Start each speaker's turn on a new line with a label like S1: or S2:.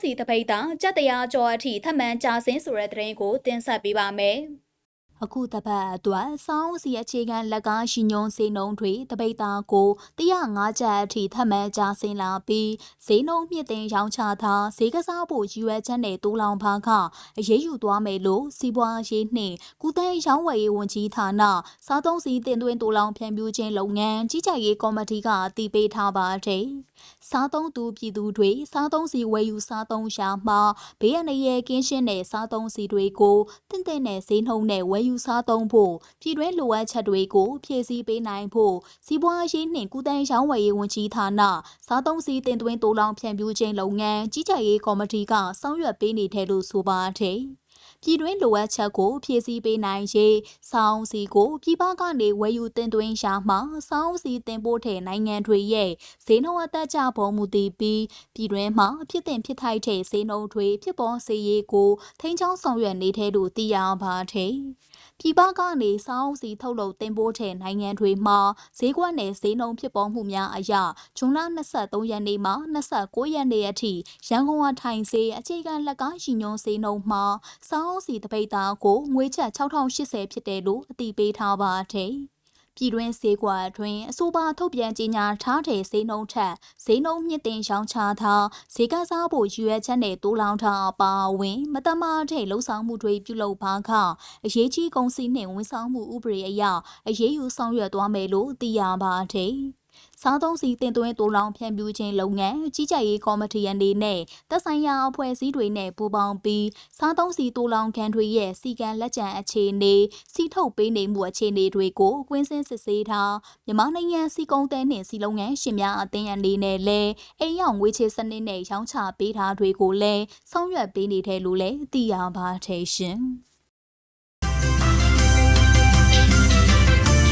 S1: စီတပိတ်တာကြက်တရားကျော်အထိထပ်မံကြာဆင်းဆိုတဲ့သတင်းကိုတင်ဆက်ပေးပါမယ်။ အခုတပတ်အတွက်စောင်းစီအခြေခံလက်ကားရှင်ညွန်စေနှုံတွေတပိတ်သားကို105ကျပ်အထိထပ်မံကြာဆင်းလာပြီးဈေးနှုံမြင့်တင်ရောင်းချတာဈေးကစားဖို့ရည်ရွယ်ချက်နဲ့တိုးလောင်ဖားကအရေးယူသွားမယ်လို့စီးပွားရေးနှင့်ကုသရေးရောင်းဝယ်ရေးဝန်ကြီးဌာနစားသုံးစီတင်သွင်းတိုးလောင်ဖြန့်ဖြူးခြင်းလုပ်ငန်းကြီးကြပ်ရေးကော်မတီကအတည်ပြုထားပါတယ်။စားသုံးသူပြည်သူတွေစားသုံးစီဝယ်ယူစားသုံးရှာမှာဘေးရန်ရယ်ကင်းရှင်းတဲ့စားသုံးစီတွေကိုတင့်တဲ့နဲ့ဈေးနှုံနဲ့ဝယ်ယူစားသုံးဖို့ပြည်တွင်းလိုအပ်ချက်တွေကိုဖြည့်ဆည်းပေးနိုင်ဖို့စီးပွားရေးနှင့်ကုသရေးရောင်းဝယ်ရေးဝန်ကြီးဌာနစားသုံးစီတင်သွင်းတိုးလောင်ဖြန့်ဖြူးခြင်းလုပ်ငန်းကြီးကြပ်ရေးကော်မတီကဆောင်ရွက်ပေးနေတဲ့လို့ဆိုပါတယ်။ ပြည်တွင်းလိုအပ်ချက်ကိုဖြည့်ဆည်းပေးနိုင်ရေးစောင်းစီကိုပြည်ပကနေဝယ်ယူတင်သွင်းရှာမှာစောင်းစီတင်ပို့တဲ့နိုင်ငံတွေရဲ့ဈေးနှုန်းအသက်ကြပေါ်မူတည်ပြီးပြည်တွင်းမှာဖြစ်တင်ဖြစ်ထိုက်တဲ့ဈေးနှုန်းတွေဖြစ်ပေါ်စေရေးကိုထိန်းချောင်းဆောင်ရွက်နေတဲ့လို့သိရပါတယ်။ပြည်ပကနေစောင်းစီထုတ်လုပ်တင်ပို့တဲ့နိုင်ငံတွေမှာဈေးကွက်နဲ့ဈေးနှုန်းဖြစ်ပေါ်မှုများအရဇွန်လ23ရက်နေ့မှ29ရက်နေ့အထိရန်ကုန်ကထိုင်စေးအခြေခံလက်ကားရှင်ညွန်စေးနှုန်းမှာစောင်းစီတပိတ်သားကိုငွေချက်6080ဖြစ်တယ်လို့အတိပေးထားပါတယ်။ပြည်တွင်းဈေးကွက်အတွင်းအဆိုပါထုတ်ပြန်ကြေညာထားတဲ့ဈေးနှုန်းထက်ဈေးနှုန်းမြင့်တင်ရောင်းချတာဈေးကစားဖို့ရည်ရွယ်ချက်နဲ့တိုးလောင်တာအပါအဝင်မတမာတဲ့လှုံ့ဆော်မှုတွေပြုလုပ်ပါကအရေးကြီးကုန်စည်နှင့်ဝန်ဆောင်မှုဥပဒေအရအရေးယူဆောင်ရွက်သွားမယ်လို့သိရပါတယ်။ စားသုံးစီတင်သွင်းတိုးလောင်ဖြန့်ဖြူးခြင်းလုပ်ငန်းကြီးကြပ်ရေးကော်မတီအနေနဲ့သက်ဆိုင်ရာအဖွဲ့အစည်းတွေနဲ့ပူးပေါင်းပြီးစားသုံးစီတိုးလောင်ခံတွေရဲ့စီကံလက်ကျန်အခြေအနေစီထုတ်ပေးနေမှုအခြေအနေတွေကိုကွင်းစင်းစစ်ဆေးထားမြန်မာနိုင်ငံစီကုံးတဲနှင့်စီလုပ်ငန်းရှင်များအသင်းအနေနဲ့လည်းအိမ်ရောက်ငွေချေစနစ်နဲ့ရောင်းချပေးထားတွေကိုလည်းဆောင်ရွက်ပေးနေတယ်လို့လည်းသိရပါတယ်ရှင်။